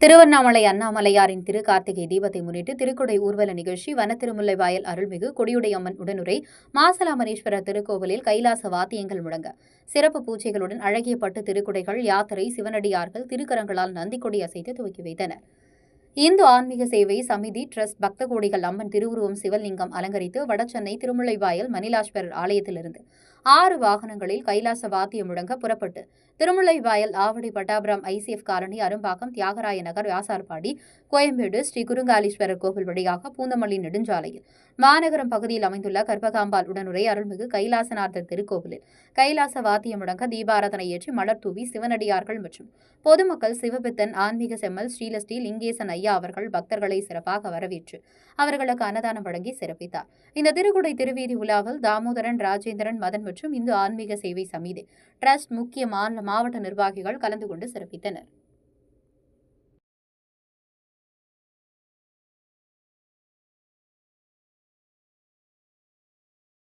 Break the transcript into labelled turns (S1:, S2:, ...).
S1: திருவண்ணாமலை அண்ணாமலையாரின் திரு கார்த்திகை தீபத்தை முன்னிட்டு திருக்குடை ஊர்வல நிகழ்ச்சி வனத்திருமுல்லை வாயல் அருள்மிகு கொடியுடையம்மன் உடனுரை மாசலாமணீஸ்வரர் திருக்கோவிலில் கைலாச வாத்தியங்கள் முழங்க சிறப்பு பூஜைகளுடன் அழகிய பட்டு திருக்குடைகள் யாத்திரை சிவனடியார்கள் திருக்கரங்களால் நந்திக்கொடி அசைத்து துவக்கி வைத்தனர். இந்து ஆன்மீக சேவை சமிதி டிரஸ்ட் பக்த கோடிகள் அம்மன் திருவுருவம் சிவலிங்கம் அலங்கரித்து வடசென்னை திருமுல்லைவாயல் மணிலாஸ்வரர் ஆலயத்திலிருந்து ஆறு வாகனங்களில் கைலாச வாத்தியம் முழங்க புறப்பட்டு. திருமுல்லைவாயல் ஆவடி பட்டாபுரம் ஐசிஎஃப் காலனி அரும்பாக்கம் தியாகராய நகர் வியாசார்பாடி கோயம்பேடு ஸ்ரீ குருங்காலீஸ்வரர் கோவில் வழியாக பூந்தமல்லி நெடுஞ்சாலையில். மாநகரம் பகுதியில் அமைந்துள்ள கர்ப்பகாம்பால் உடனுரை அருள்மிகு கைலாசநாதர் திருக்கோவிலில். கைலாச வாத்தியம் முழங்க தீபாராதனை ஏற்றி மலர் தூவி சிவனடியார்கள் மற்றும் பொதுமக்கள் சிவபித்தன் ஆன்மீக செம்மல் ஸ்ரீலஸ்ரீ லிங்கேசன் ஐயா அவர்கள் பக்தர்களை சிறப்பாக வரவேற்று அவர்களுக்கு அன்னதானம் வழங்கி சிறப்பித்தார். இந்த திருக்குடை திருவீதி உலாவில் தாமோதரன் ராஜேந்திரன் மதன் மற்றும் இந்து ஆன்மீக சேவை சமிதி ட்ரஸ்ட் முக்கிய மாநில மாவட்ட நிர்வாகிகள் கலந்து கொண்டு சிறப்பித்தனர்.